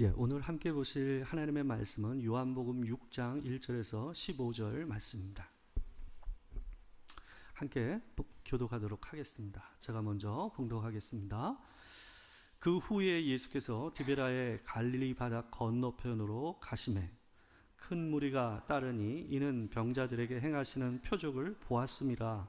예, 오늘 함께 보실 하나님의 말씀은 요한복음 6장 1절에서 15절 말씀입니다. 함께 교독하도록 하겠습니다. 제가 먼저 봉독하겠습니다. 그 후에 예수께서 디베라의 갈릴리 바다 건너편으로 가심해 큰 무리가 따르니 이는 병자들에게 행하시는 표적을 보았습니다.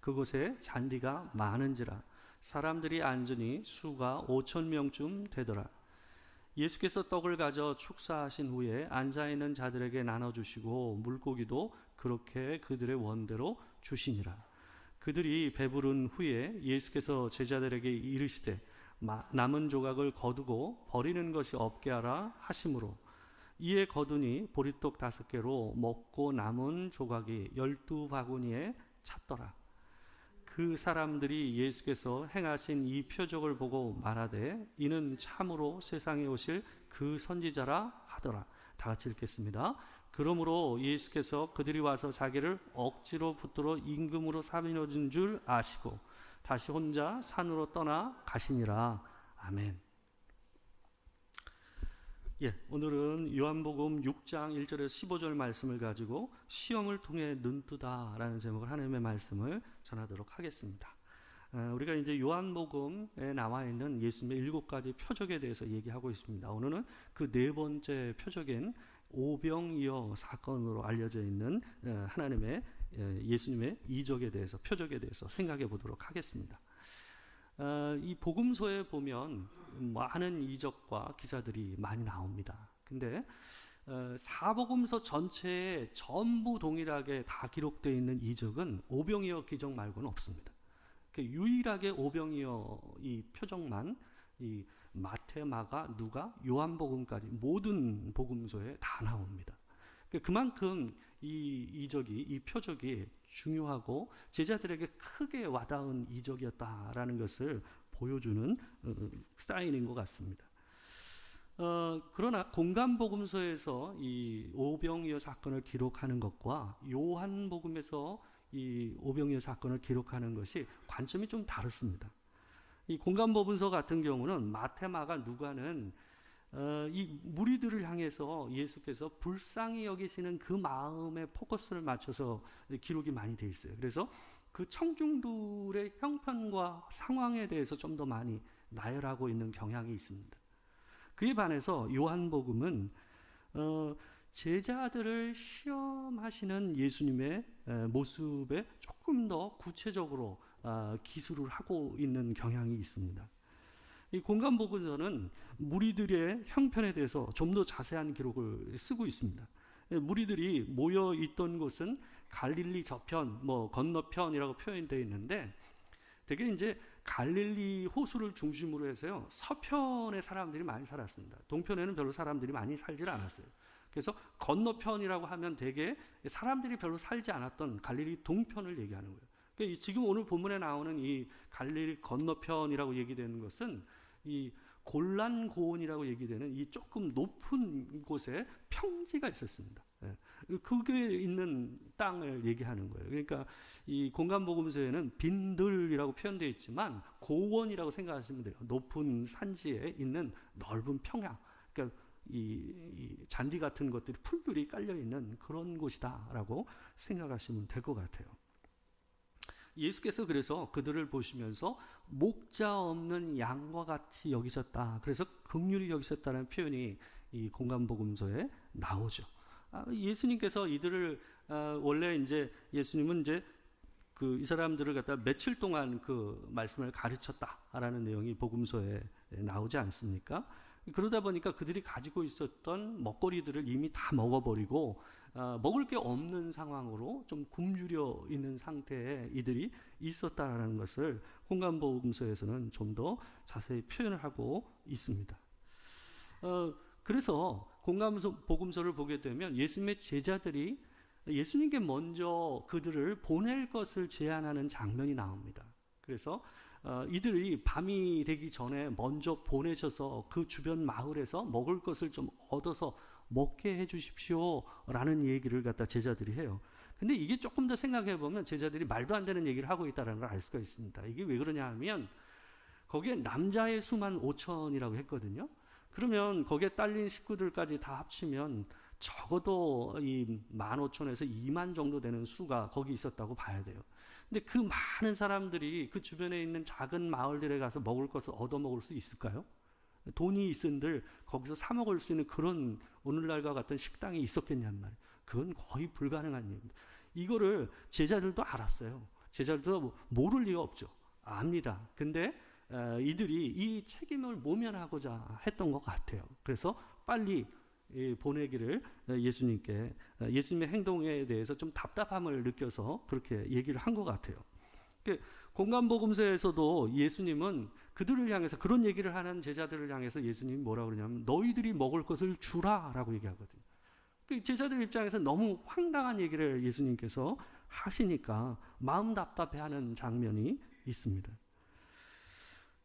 그곳에 잔디가 많은지라 사람들이 앉으니 수가 오천 명쯤 되더라. 예수께서 떡을 가져 축사하신 후에 앉아 있는 자들에게 나눠 주시고 물고기도 그렇게 그들의 원대로 주시니라. 그들이 배부른 후에 예수께서 제자들에게 이르시되 남은 조각을 거두고 버리는 것이 없게 하라 하심으로 이에 거두니 보리떡 다섯 개로 먹고 남은 조각이 열두 바구니에 찼더라. 그 사람들이 예수께서 행하신 이 표적을 보고 말하되 이는 참으로 세상에 오실 그 선지자라 하더라. 다 같이 읽겠습니다. 그러므로 예수께서 그들이 와서 자기를 억지로 붙들어 임금으로 사민해 준줄 아시고 다시 혼자 산으로 떠나 가시니라. 아멘. 예, 오늘은 요한복음 6장 1절에서 15절 말씀을 가지고 시험을 통해 눈뜨다라는 제목을 하나님의 말씀을 전하도록 하겠습니다. 어, 우리가 이제 요한복음에 나와 있는 예수님의 일곱 가지 표적에 대해서 얘기하고 있습니다. 오늘은 그 네 번째 표적인 오병이어 사건으로 알려져 있는 어, 하나님의 어, 예수님의 이적에 대해서 표적에 대해서 생각해 보도록 하겠습니다. 어, 이 복음서에 보면 많은 이적과 기사들이 많이 나옵니다. 근데 어, 사복음서 전체에 전부 동일하게 다 기록되어 있는 이적은 오병이어 기적 말고는 없습니다. 그 유일하게 오병이어 이 표적만 이 마태, 마가, 누가, 요한복음까지 모든 복음서에 다 나옵니다. 그 그만큼 이 이적이 이 표적이 중요하고 제자들에게 크게 와닿은 이적이었다라는 것을 보여주는 어, 사인인 것 같습니다. 어, 그러나 공간복음서에서 이 오병이어 사건을 기록하는 것과 요한복음에서 이 오병이어 사건을 기록하는 것이 관점이 좀 다릅니다. 이 공간복음서 같은 경우는 마테마가 누가는 어, 이 무리들을 향해서 예수께서 불쌍히 여기시는 그 마음에 포커스를 맞춰서 기록이 많이 돼 있어요. 그래서 그 청중들의 형편과 상황에 대해서 좀 더 많이 나열하고 있는 경향이 있습니다. 그에 반해서 요한복음은 어, 제자들을 시험하시는 예수님의 모습에 조금 더 구체적으로 어, 기술을 하고 있는 경향이 있습니다. 이 공간 보고서는 무리들의 형편에 대해서 좀 더 자세한 기록을 쓰고 있습니다. 예, 무리들이 모여 있던 곳은 갈릴리 저편, 뭐 건너편이라고 표현되어 있는데 되게 이제 갈릴리 호수를 중심으로 해서요 서편의 사람들이 많이 살았습니다. 동편에는 별로 사람들이 많이 살질 않았어요. 그래서 건너편이라고 하면 되게 사람들이 별로 살지 않았던 갈릴리 동편을 얘기하는 거예요. 그러니까 지금 오늘 본문에 나오는 이 갈릴리 건너편이라고 얘기되는 것은 이 골란 고원이라고 얘기되는 이 조금 높은 곳에 평지가 있었습니다. 예. 그게 있는 땅을 얘기하는 거예요. 그러니까 이 공간 복음서에는 빈들이라고 표현되어 있지만 고원이라고 생각하시면 돼요. 높은 산지에 있는 넓은 평야. 그러니까 이, 이 잔디 같은 것들이 풀들이 깔려 있는 그런 곳이다라고 생각하시면 될 것 같아요. 예수께서 그래서 그들을 보시면서 목자 없는 양과 같이 여기셨다. 그래서 극률이 여기셨다는 표현이 이 공간복음서에 나오죠. 아, 예수님께서 이들을 아, 원래 이제 예수님은 이제 그 이 사람들을 갖다 며칠 동안 그 말씀을 가르쳤다라는 내용이 복음서에 나오지 않습니까? 그러다 보니까 그들이 가지고 있었던 먹거리들을 이미 다 먹어버리고 아, 먹을 게 없는 상황으로 좀 굶주려 있는 상태에 이들이 있었다라는 것을 공간복음서에서는 좀 더 자세히 표현을 하고 있습니다. 어, 그래서 공간복음서를 보게 되면 예수님의 제자들이 예수님께 먼저 그들을 보낼 것을 제안하는 장면이 나옵니다. 그래서 어, 이들이 밤이 되기 전에 먼저 보내셔서 그 주변 마을에서 먹을 것을 좀 얻어서 먹게 해 주십시오 라는 얘기를 갖다 제자들이 해요. 근데 이게 조금 더 생각해 보면 제자들이 말도 안 되는 얘기를 하고 있다는 걸 알 수가 있습니다. 이게 왜 그러냐 하면 거기에 남자의 수만 5천이라고 했거든요. 그러면 거기에 딸린 식구들까지 다 합치면 적어도 이 15,000에서 2만 정도 되는 수가 거기 있었다고 봐야 돼요. 근데 그 많은 사람들이 그 주변에 있는 작은 마을들에 가서 먹을 것을 얻어 먹을 수 있을까요? 돈이 있은들 거기서 사 먹을 수 있는 그런 오늘날과 같은 식당이 있었겠냔 말이에요. 그건 거의 불가능한 일입니다. 이거를 제자들도 알았어요. 제자들도 모를 리가 없죠. 압니다. 근데 어, 이들이 이 책임을 모면하고자 했던 것 같아요. 그래서 빨리 이 보내기를 예수님께 어, 예수님의 행동에 대해서 좀 답답함을 느껴서 그렇게 얘기를 한 것 같아요. 그 공간복음서에서도 예수님은 그들을 향해서 그런 얘기를 하는 제자들을 향해서 예수님이 뭐라 그러냐면 너희들이 먹을 것을 주라라고 얘기하거든요. 그 제자들 입장에서 너무 황당한 얘기를 예수님께서 하시니까 마음 답답해하는 장면이 있습니다.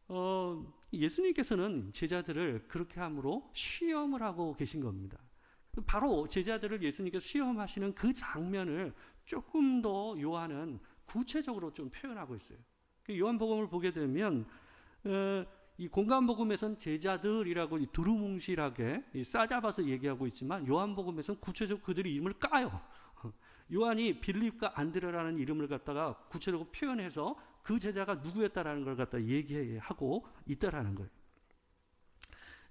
어, 예수님께서는 제자들을 그렇게 함으로 시험을 하고 계신 겁니다. 바로 제자들을 예수님께서 시험하시는 그 장면을 조금 더 요한은 구체적으로 좀 표현하고 있어요. 그 요한복음을 보게 되면 어, 이 공간복음에서는 제자들이라고 두루뭉실하게 싸잡아서 얘기하고 있지만 요한복음에서는 구체적으로 그들이 이름을 까요. 요한이 빌립과 안드레라는 이름을 갖다가 구체적으로 표현해서 그 제자가 누구였다라는 걸 갖다 얘기하고 있다라는 거예요.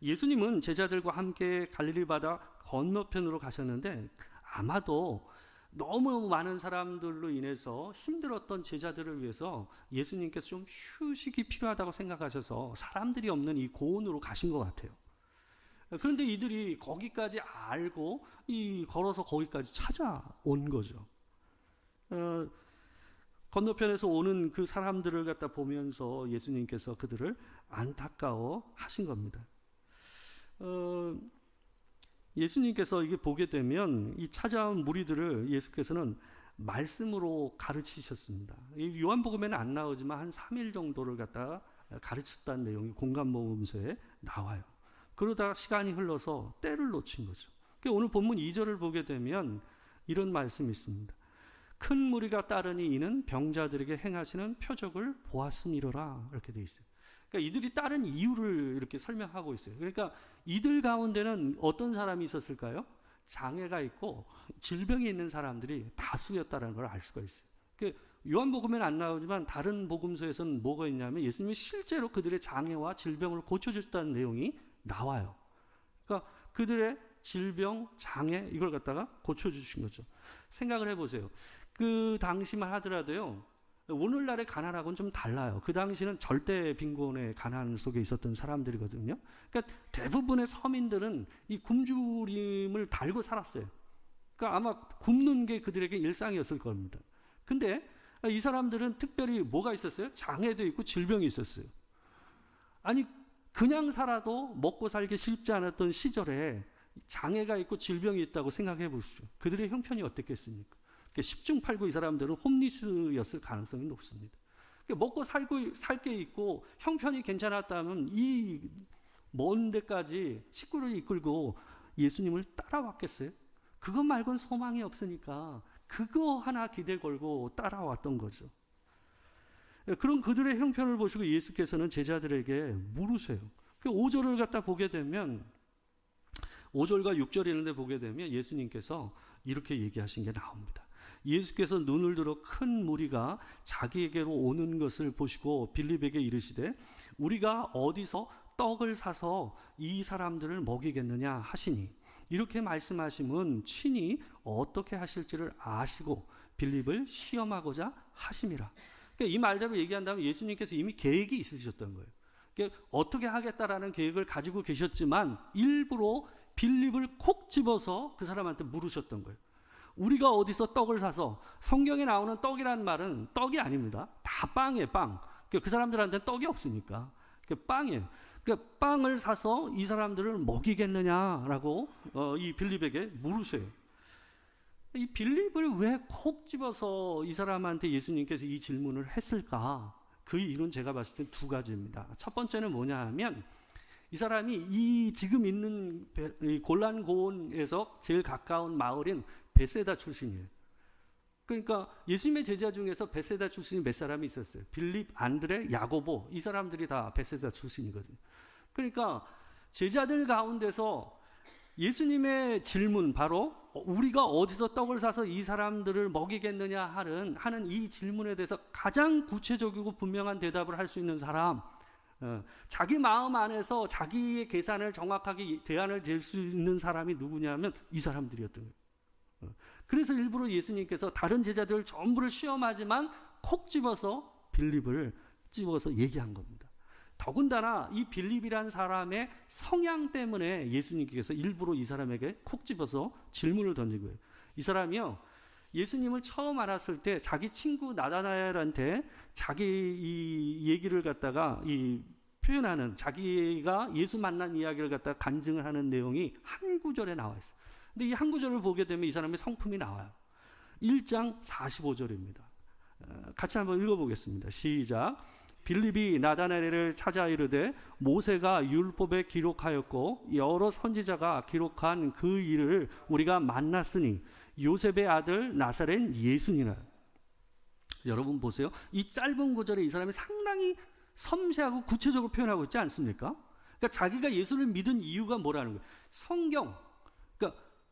예수님은 제자들과 함께 갈릴리 바다 건너편으로 가셨는데 아마도 너무 많은 사람들로 인해서 힘들었던 제자들을 위해서 예수님께서 좀 휴식이 필요하다고 생각하셔서 사람들이 없는 이 고원으로 가신 것 같아요. 그런데 이들이 거기까지 알고 이 걸어서 거기까지 찾아온 거죠. 어, 건너편에서 오는 그 사람들을 갖다 보면서 예수님께서 그들을 안타까워 하신 겁니다. 어, 예수님께서 이게 보게 되면 이 찾아온 무리들을 예수께서는 말씀으로 가르치셨습니다. 요한복음에는 안 나오지만 한 3일 정도를 갖다가 가르쳤다는 내용이 공간 모음서에 나와요. 그러다가 시간이 흘러서 때를 놓친 거죠. 그러니까 오늘 본문 2절을 보게 되면 이런 말씀이 있습니다. 큰 무리가 따르니 이는 병자들에게 행하시는 표적을 보았음이로라 이렇게 돼 있어요. 그러니까 이들이 따른 이유를 이렇게 설명하고 있어요. 그러니까 이들 가운데는 어떤 사람이 있었을까요? 장애가 있고 질병이 있는 사람들이 다수였다는 걸 알 수가 있어요. 그 요한복음에는 안 나오지만 다른 복음서에서는 뭐가 있냐면 예수님이 실제로 그들의 장애와 질병을 고쳐주셨다는 내용이 나와요. 그러니까 그들의 질병, 장애 이걸 갖다가 고쳐주신 거죠. 생각을 해보세요. 그 당시만 하더라도요. 오늘날의 가난하고는 좀 달라요. 그 당시는 절대 빈곤의 가난 속에 있었던 사람들이거든요. 그러니까 대부분의 서민들은 이 굶주림을 달고 살았어요. 그러니까 아마 굶는 게 그들에게 일상이었을 겁니다. 근데 이 사람들은 특별히 뭐가 있었어요? 장애도 있고 질병이 있었어요. 아니 그냥 살아도 먹고 살기 쉽지 않았던 시절에 장애가 있고 질병이 있다고 생각해 보십시오. 그들의 형편이 어땠겠습니까? 10중 8구 이 사람들은 홈리스였을 가능성이 높습니다. 먹고 살고 살 게 있고 형편이 괜찮았다면 이 먼 데까지 식구를 이끌고 예수님을 따라왔겠어요? 그것 말고는 소망이 없으니까 그거 하나 기대 걸고 따라왔던 거죠. 그런 그들의 형편을 보시고 예수께서는 제자들에게 물으세요. 그 5절을 갖다 보게 되면 5절과 6절 있는데 보게 되면 예수님께서 이렇게 얘기하신 게 나옵니다. 예수께서 눈을 들어 큰 무리가 자기에게로 오는 것을 보시고 빌립에게 이르시되 우리가 어디서 떡을 사서 이 사람들을 먹이겠느냐 하시니 이렇게 말씀하심은 친히 어떻게 하실지를 아시고 빌립을 시험하고자 하심이라. 그러니까 이 말대로 얘기한다면 예수님께서 이미 계획이 있으셨던 거예요. 그러니까 어떻게 하겠다라는 계획을 가지고 계셨지만 일부러 빌립을 콕 집어서 그 사람한테 물으셨던 거예요. 우리가 어디서 떡을 사서 성경에 나오는 떡이라는 말은 떡이 아닙니다. 다 빵이에요, 빵. 그러니까 그 사람들한테는 떡이 없으니까. 그러니까 빵이에요. 그러니까 빵을 사서 이 사람들을 먹이겠느냐라고 어, 이 빌립에게 물으셔요. 이 빌립을 왜 콕 집어서 이 사람한테 예수님께서 이 질문을 했을까? 그 이유는 제가 봤을 때 두 가지입니다. 첫 번째는 뭐냐 하면 이 사람이 이 지금 있는 골란고온에서 제일 가까운 마을인 베세다 출신이에요. 그러니까 예수님의 제자 중에서 베세다 출신이 몇 사람이 있었어요. 빌립, 안드레, 야고보 이 사람들이 다 베세다 출신이거든요. 그러니까 제자들 가운데서 예수님의 질문 바로 우리가 어디서 떡을 사서 이 사람들을 먹이겠느냐 하는 하는 이 질문에 대해서 가장 구체적이고 분명한 대답을 할 수 있는 사람 어, 자기 마음 안에서 자기의 계산을 정확하게 대안을 댈수 있는 사람이 누구냐면 이 사람들이었던 거예요. 어, 그래서 일부러 예수님께서 다른 제자들 전부를 시험하지만 콕 집어서 빌립을 집어서 얘기한 겁니다. 더군다나 이 빌립이란 사람의 성향 때문에 예수님께서 일부러 이 사람에게 콕 집어서 질문을 거예요. 이 사람이요. 예수님을 처음 알았을 때 자기 친구 나다나엘한테 자기 이 얘기를 갖다가 이 표현하는 자기가 예수 만난 이야기를 갖다가 간증을 하는 내용이 한 구절에 나와 있어요. 근데 이 한 구절을 보게 되면 이 사람의 성품이 나와요. 1장 45절입니다. 어, 같이 한번 읽어보겠습니다. 시작. 빌립이 나다나엘을 찾아 이르되 모세가 율법에 기록하였고 여러 선지자가 기록한 그 일을 우리가 만났으니 요셉의 아들 나사렛 예수니라. 여러분 보세요. 이 짧은 구절에 이 사람이 상당히 섬세하고 구체적으로 표현하고 있지 않습니까? 그러니까 자기가 예수를 믿은 이유가 뭐라는 거예요? 성경.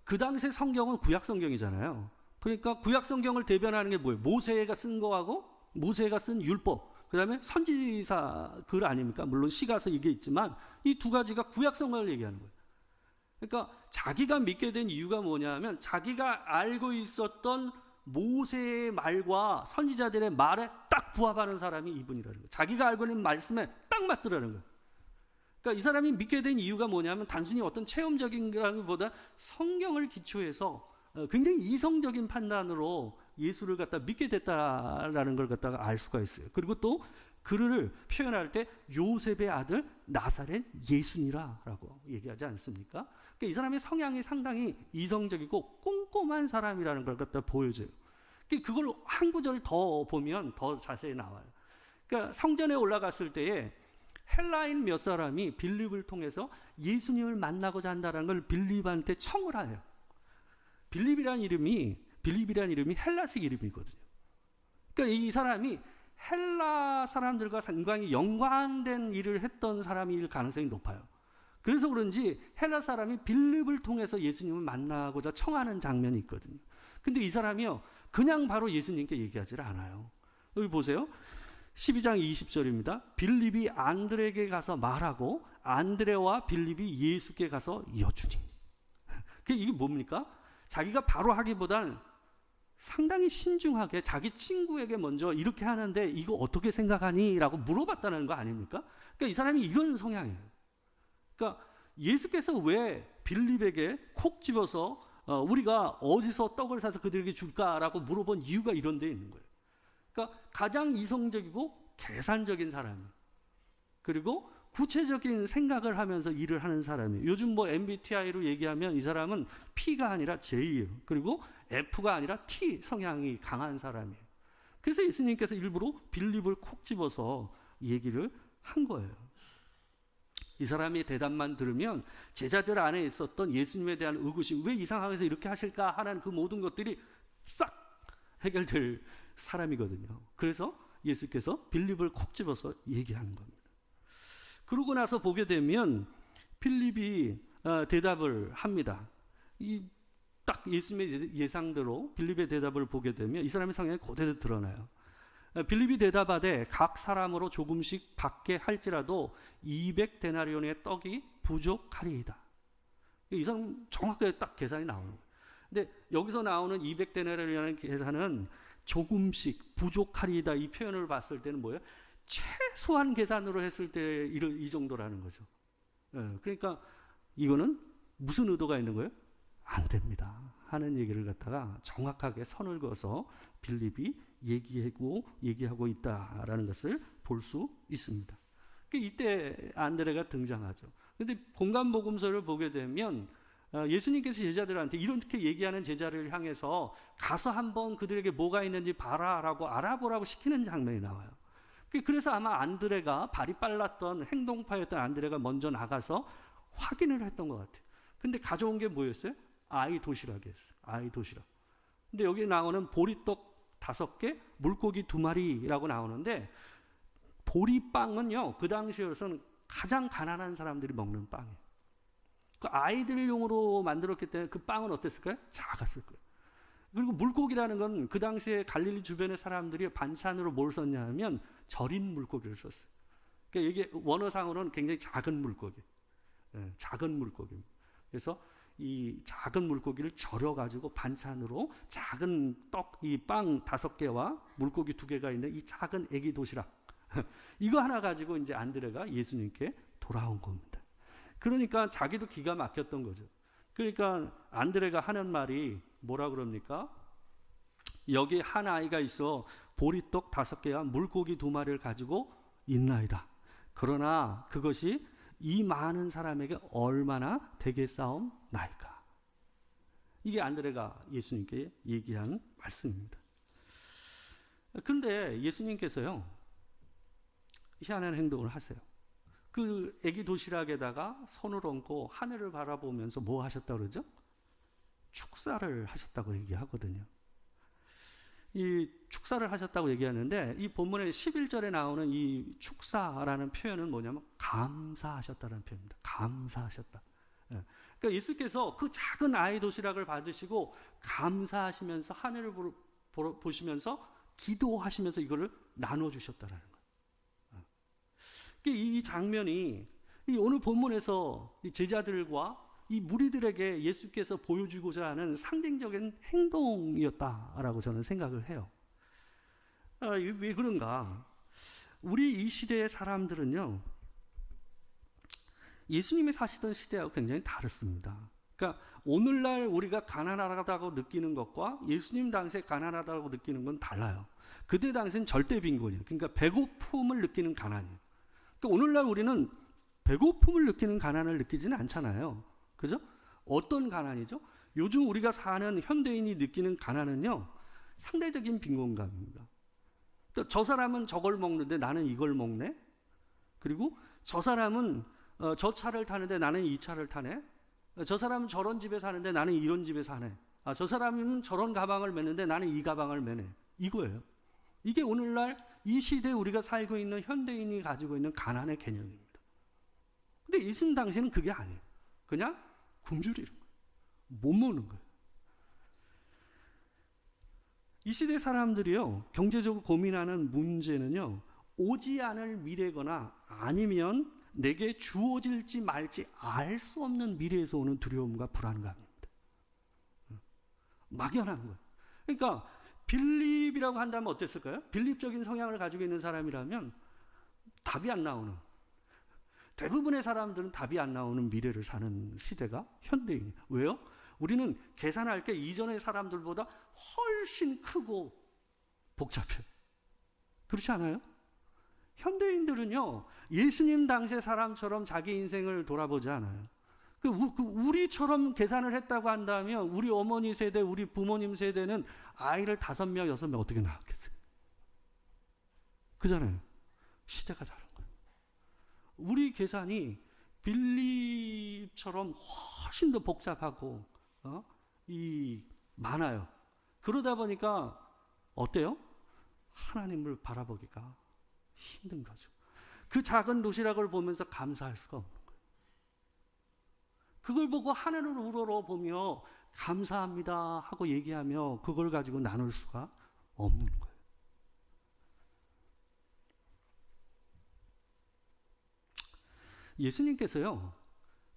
그 당시에 성경은 구약 성경이잖아요. 그러니까 구약 성경을 대변하는 게 뭐예요? 모세가 쓴 거하고 모세가 쓴 율법. 그 다음에 선지사 글 아닙니까? 물론 시가서 이게 있지만 이 두 가지가 구약성을 얘기하는 거예요. 그러니까 자기가 믿게 된 이유가 뭐냐면 자기가 알고 있었던 모세의 말과 선지자들의 말에 딱 부합하는 사람이 이분이라는 거예요. 자기가 알고 있는 말씀에 딱 맞더라는 거예요. 그러니까 이 사람이 믿게 된 이유가 뭐냐면 단순히 어떤 체험적인 것보다 성경을 기초해서 어, 굉장히 이성적인 판단으로 예수를 갖다 믿게 됐다라는 걸 갖다가 알 수가 있어요. 그리고 또 그를 표현할 때 요셉의 아들 나사렛 예수니라라고 얘기하지 않습니까? 그러니까 이 사람의 성향이 상당히 이성적이고 꼼꼼한 사람이라는 걸 갖다 보여줘요. 그러니까 그걸 한 구절 더 보면 더 자세히 나와요. 그러니까 성전에 올라갔을 때에 헬라인 몇 사람이 빌립을 통해서 예수님을 만나고자 한다는 걸 빌립한테 청을 해요. 빌립이라는 이름이 빌립이라는 이름이 헬라식 이름이거든요. 그러니까 이 사람이 헬라 사람들과 상당히 연관된 일을 했던 사람일 가능성이 높아요. 그래서 그런지 헬라 사람이 빌립을 통해서 예수님을 만나고자 청하는 장면이 있거든요. 근데 이 사람이요, 그냥 바로 예수님께 얘기하지 않아요. 여기 보세요. 12장 20절입니다. 빌립이 안드레에게 가서 말하고 안드레와 빌립이 예수께 가서 여주니. 이게 뭡니까? 자기가 바로 하기보다는 상당히 신중하게 자기 친구에게 먼저 이렇게 하는데 이거 어떻게 생각하니? 라고 물어봤다는 거 아닙니까? 그러니까 이 사람이 이런 성향이에요. 그러니까 예수께서 왜 빌립에게 콕 집어서 어, 우리가 어디서 떡을 사서 그들에게 줄까라고 물어본 이유가 이런 데 있는 거예요. 그러니까 가장 이성적이고 계산적인 사람. 그리고 구체적인 생각을 하면서 일을 하는 사람이에요. 요즘 뭐 MBTI로 얘기하면 이 사람은 P가 아니라 J예요. 그리고 F가 아니라 T 성향이 강한 사람이에요. 그래서 예수님께서 일부러 빌립을 콕 집어서 얘기를 한 거예요. 이 사람의 대답만 들으면 제자들 안에 있었던 예수님에 대한 의구심, 왜 이상하게서 이렇게 하실까 하는 그 모든 것들이 싹 해결될 사람이거든요. 그래서 예수께서 빌립을 콕 집어서 얘기하는 겁니다. 그러고 나서 보게 되면 필립이 어, 대답을 합니다. 이 딱 예수님의 예상대로 빌립의 대답을 보게 되면 이 사람의 성향이 그대로 드러나요. 어, 빌립이 대답하되 각 사람으로 조금씩 받게 할지라도 200데나리온의 떡이 부족하리이다. 이 사람 정확하게 딱 계산이 나오는 거예요. 근데 여기서 나오는 200데나리라는 계산은 조금씩 부족하리다 이 표현을 봤을 때는 뭐예요? 최소한 계산으로 했을 때 이 정도라는 거죠. 예, 그러니까 이거는 무슨 의도가 있는 거예요? 안 됩니다. 하는 얘기를 갖다가 정확하게 선을 그어서 빌립이 얘기하고 얘기하고 있다라는 것을 볼 수 있습니다. 그 이때 안드레가 등장하죠. 근데 공간 복음서를 보게 되면 어, 예수님께서 제자들한테 이렇게 얘기하는 제자를 향해서 가서 한번 그들에게 뭐가 있는지 봐라라고 알아보라고 시키는 장면이 나와요. 그 그래서 아마 안드레가 발이 빨랐던 행동파였던 안드레가 먼저 나가서 확인을 했던 것 같아요. 근데 가져온 게 뭐였어요? 아이 도시락이었어요. 아이 도시락. 근데 여기 나오는 보리떡 다섯 개, 물고기 두 마리라고 나오는데 보리빵은요 그 당시에서는 가장 가난한 사람들이 먹는 빵이에요. 그 아이들용으로 만들었기 때문에 그 빵은 어땠을까요? 작았을 거예요. 그리고 물고기라는 건 그 당시에 갈릴리 주변의 사람들이 반찬으로 뭘 썼냐면 절인 물고기를 썼어요. 그러니까 이게 원어상으로는 굉장히 작은 물고기, 예, 작은 물고기. 그래서 이 작은 물고기를 절여 가지고 반찬으로 작은 떡 이 빵 다섯 개와 물고기 두 개가 있는 이 작은 애기 도시락 이거 하나 가지고 이제 안드레가 예수님께 돌아온 겁니다. 그러니까 자기도 기가 막혔던 거죠. 그러니까 안드레가 하는 말이 뭐라 그럽니까? 여기 한 아이가 있어 보리떡 다섯 개와 물고기 두 마리를 가지고 있나이다. 그러나 그것이 이 많은 사람에게 얼마나 되겠사옵나이까. 이게 안드레가 예수님께 얘기한 말씀입니다. 그런데 예수님께서요, 희한한 행동을 하세요. 그 애기 도시락에다가 손을 얹고 하늘을 바라보면서 뭐 하셨다 그러죠? 축사를 하셨다고 얘기하거든요. 이 축사를 하셨다고 얘기하는데 이 본문의 11절에 나오는 이 축사라는 표현은 뭐냐면 감사하셨다는 표현입니다. 감사하셨다. 예. 그러니까 예수께서 그 작은 아이 도시락을 받으시고 감사하시면서 하늘을 보시면서 기도하시면서 이거를 나눠 주셨다라는. 이 장면이 이 오늘 본문에서 제자들과 이 무리들에게 예수께서 보여주고자 하는 상징적인 행동이었다라고 저는 생각을 해요. 아, 왜 그런가? 우리 이 시대의 사람들은요, 예수님이 사시던 시대하고 굉장히 다릅니다. 그러니까 오늘날 우리가 가난하다고 느끼는 것과 예수님 당시에 가난하다고 느끼는 건 달라요. 그때 당시엔 절대 빈곤이에요. 그러니까 배고픔을 느끼는 가난이에요. 그러니까 오늘날 우리는 배고픔을 느끼는 가난을 느끼지는 않잖아요. 그죠? 어떤 가난이죠? 요즘 우리가 사는 현대인이 느끼는 가난은요, 상대적인 빈곤감입니다. 그러니까 저 사람은 저걸 먹는데 나는 이걸 먹네? 그리고 저 사람은 어, 저 차를 타는데 나는 이 차를 타네? 저 사람은 저런 집에 사는데 나는 이런 집에 사네? 아, 저 사람은 저런 가방을 메는데 나는 이 가방을 메네. 이거예요. 이게 오늘날 이 시대에 우리가 살고 있는 현대인이 가지고 있는 가난의 개념입니다. 근데 예수님 당시에는 그게 아니에요. 그냥 굶주리는 거예요. 못 먹는 거예요. 이 시대 사람들이요, 경제적으로 고민하는 문제는요, 오지 않을 미래거나 아니면 내게 주어질지 말지 알 수 없는 미래에서 오는 두려움과 불안감입니다. 막연한 거예요. 그러니까 빌립이라고 한다면 어땠을까요? 빌립적인 성향을 가지고 있는 사람이라면 답이 안 나오는 대부분의 사람들은 답이 안 나오는 미래를 사는 시대가 현대인. 왜요? 우리는 계산할 게 이전의 사람들보다 훨씬 크고 복잡해요. 그렇지 않아요? 현대인들은요, 예수님 당시의 사람처럼 자기 인생을 돌아보지 않아요. 그, 그 우리처럼 계산을 했다고 한다면 우리 어머니 세대, 우리 부모님 세대는 아이를 다섯 명, 여섯 명 어떻게 낳았겠어요? 그잖아요. 시대가 다른 거예요. 우리 계산이 빌립처럼 훨씬 더 복잡하고 어? 이 많아요. 그러다 보니까 어때요? 하나님을 바라보기가 힘든 거죠. 그 작은 도시락을 보면서 감사할 수가 없는 거예요. 그걸 보고 하늘을 우러러 보며 감사합니다 하고 얘기하며 그걸 가지고 나눌 수가 없는 거예요. 예수님께서요,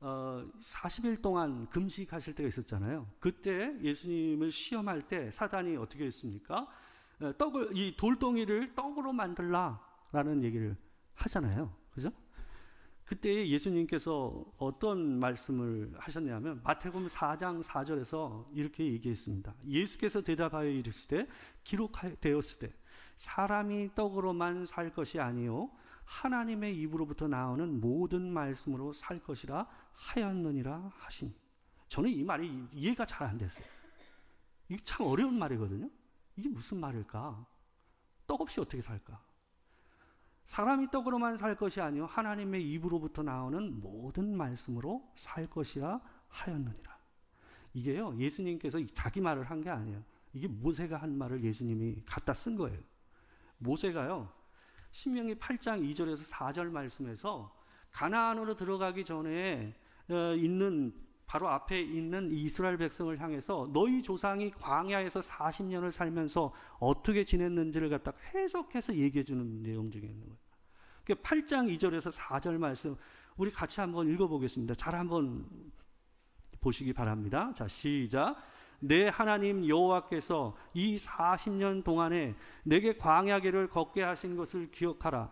어, 40일 동안 금식하실 때가 있었잖아요. 그때 예수님을 시험할 때 사단이 어떻게 했습니까? 어, 떡을 이 돌덩이를 떡으로 만들라 라는 얘기를 하잖아요. 그죠? 그때 예수님께서 어떤 말씀을 하셨냐면 마태복음 4장 4절에서 이렇게 얘기했습니다. 예수께서 대답하여 이르시되 기록되었을 때 사람이 떡으로만 살 것이 아니요 하나님의 입으로부터 나오는 모든 말씀으로 살 것이라 하였느니라 하시니 저는 이 말이 이해가 잘 안 됐어요. 이게 참 어려운 말이거든요. 이게 무슨 말일까? 떡 없이 어떻게 살까? 사람이 떡으로만 살 것이 아니요 하나님의 입으로부터 나오는 모든 말씀으로 살 것이라 하였느니라. 이게요 예수님께서 자기 말을 한 게 아니에요. 이게 모세가 한 말을 예수님이 갖다 쓴 거예요. 모세가요 신명기 8장 2절에서 4절 말씀에서 가나안으로 들어가기 전에 어, 있는 바로 앞에 있는 이스라엘 백성을 향해서 너희 조상이 광야에서 40년을 살면서 어떻게 지냈는지를 갖다 해석해서 얘기해 주는 내용 중에 있는 거예요. 8장 2절에서 4절 말씀 우리 같이 한번 읽어 보겠습니다. 잘 한번 보시기 바랍니다. 자, 시작. 내 하나님 여호와께서 이 40년 동안에 내게 광야길을 걷게 하신 것을 기억하라.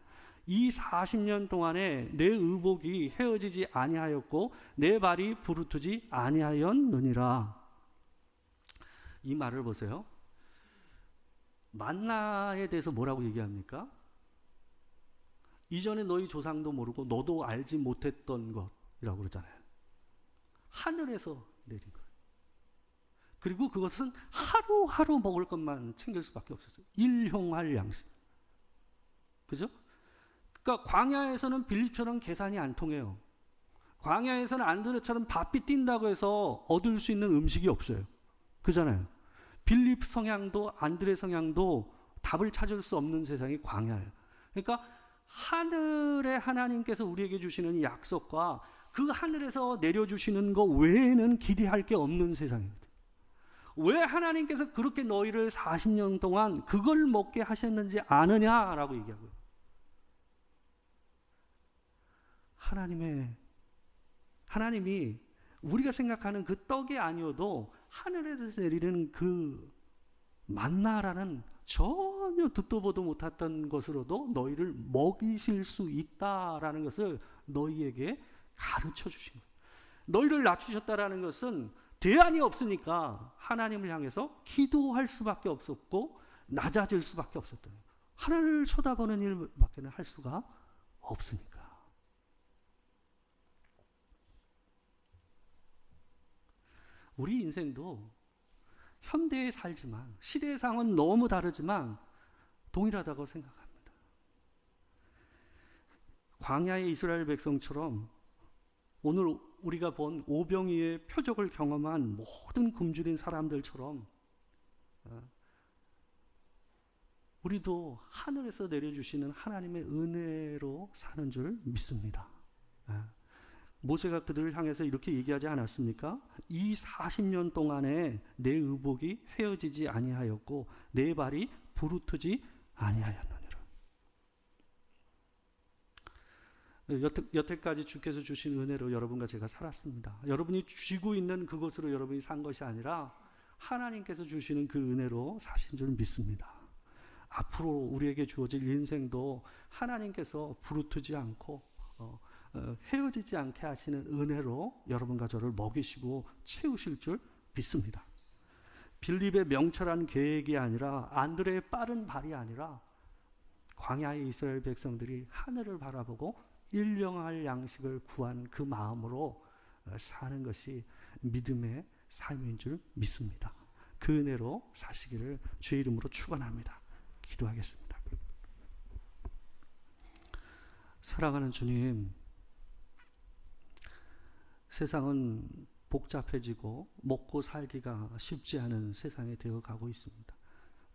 이 40년 동안에 내 의복이 헤어지지 아니하였고 내 발이 부르트지 아니하였느니라. 이 말을 보세요. 만나에 대해서 뭐라고 얘기합니까? 이전에 너희 조상도 모르고 너도 알지 못했던 것이라고 그러잖아요. 하늘에서 내린 거예요. 그리고 그것은 하루하루 먹을 것만 챙길 수밖에 없었어요. 일용할 양식. 그죠? 그러니까 광야에서는 빌립처럼 계산이 안 통해요. 광야에서는 안드레처럼 바삐 뛴다고 해서 얻을 수 있는 음식이 없어요. 그잖아요. 빌립 성향도 안드레 성향도 답을 찾을 수 없는 세상이 광야예요. 그러니까 하늘의 하나님께서 우리에게 주시는 약속과 그 하늘에서 내려주시는 것 외에는 기대할 게 없는 세상입니다. 왜 하나님께서 그렇게 너희를 40년 동안 그걸 먹게 하셨는지 아느냐라고 얘기하고요. 하나님의 하나님이 우리가 생각하는 그 떡이 아니어도 하늘에서 내리는 그 만나라는 전혀 듣도 보도 못했던 것으로도 너희를 먹이실 수 있다라는 것을 너희에게 가르쳐 주신 거예요. 너희를 낮추셨다라는 것은 대안이 없으니까 하나님을 향해서 기도할 수밖에 없었고 낮아질 수밖에 없었던 거예요. 하나님을 쳐다보는 일밖에는 할 수가 없으니까. 우리 인생도 현대에 살지만 시대상은 너무 다르지만 동일하다고 생각합니다. 광야의 이스라엘 백성처럼 오늘 우리가 본 오병이의 표적을 경험한 모든 굶주린 사람들처럼 어, 우리도 하늘에서 내려주시는 하나님의 은혜로 사는 줄 믿습니다. 어, 모세가 그들을 향해서 이렇게 얘기하지 않았습니까? 이 40년 동안에 내 의복이 헤어지지 아니하였고 내 발이 부르트지 아니하였느니라. 여태, 여태까지 주께서 주신 은혜로 여러분과 제가 살았습니다. 여러분이 쥐고 있는 그것으로 여러분이 산 것이 아니라 하나님께서 주시는 그 은혜로 사신 줄 믿습니다. 앞으로 우리에게 주어질 인생도 하나님께서 부르트지 않고 어, 어, 헤어지지 않게 하시는 은혜로 여러분과 저를 먹이시고 채우실 줄 믿습니다. 빌립의 명철한 계획이 아니라 안드레의 빠른 발이 아니라 광야의 이스라엘 백성들이 하늘을 바라보고 일령할 양식을 구한 그 마음으로 어, 사는 것이 믿음의 삶인 줄 믿습니다. 그 은혜로 사시기를 주의 이름으로 축원합니다. 기도하겠습니다. 사랑하는 주님, 세상은 복잡해지고 먹고 살기가 쉽지 않은 세상이 되어 가고 있습니다.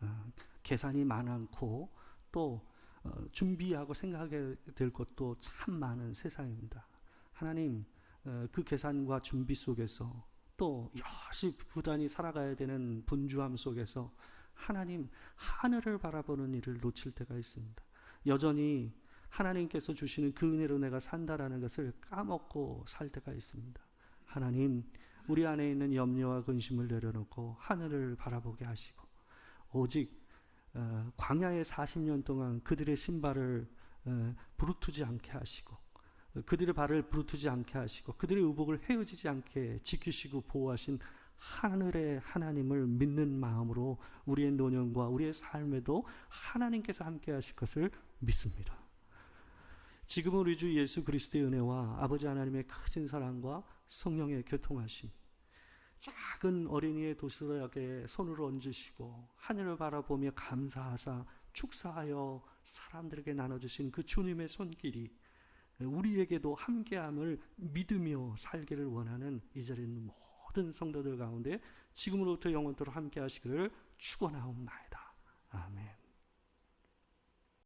어, 계산이 많고 또 어, 준비하고 생각해야 될 것도 참 많은 세상입니다. 하나님 어, 그 계산과 준비 속에서 또 여시 부단히 살아가야 되는 분주함 속에서 하나님 하늘을 바라보는 일을 놓칠 때가 있습니다. 여전히 하나님께서 주시는 그 은혜로 내가 산다라는 것을 까먹고 살 때가 있습니다. 하나님, 우리 안에 있는 염려와 근심을 내려놓고 하늘을 바라보게 하시고 오직 어, 광야의 40년 동안 그들의 신발을 어, 부르트지 않게 하시고 그들의 발을 부르트지 않게 하시고 그들의 의복을 헤어지지 않게 지키시고 보호하신 하늘의 하나님을 믿는 마음으로 우리의 노년과 우리의 삶에도 하나님께서 함께 하실 것을 믿습니다. 지금은 우리 주 예수 그리스도의 은혜와 아버지 하나님의 크신 사랑과 성령의 교통하심 작은 어린이의 도시락에 손을 얹으시고 하늘을 바라보며 감사하사 축사하여 사람들에게 나눠주신 그 주님의 손길이 우리에게도 함께함을 믿으며 살기를 원하는 이 자리에 있는 모든 성도들 가운데 지금으로부터 영원토록 함께 하시기를 축원하옵나이다. 아멘.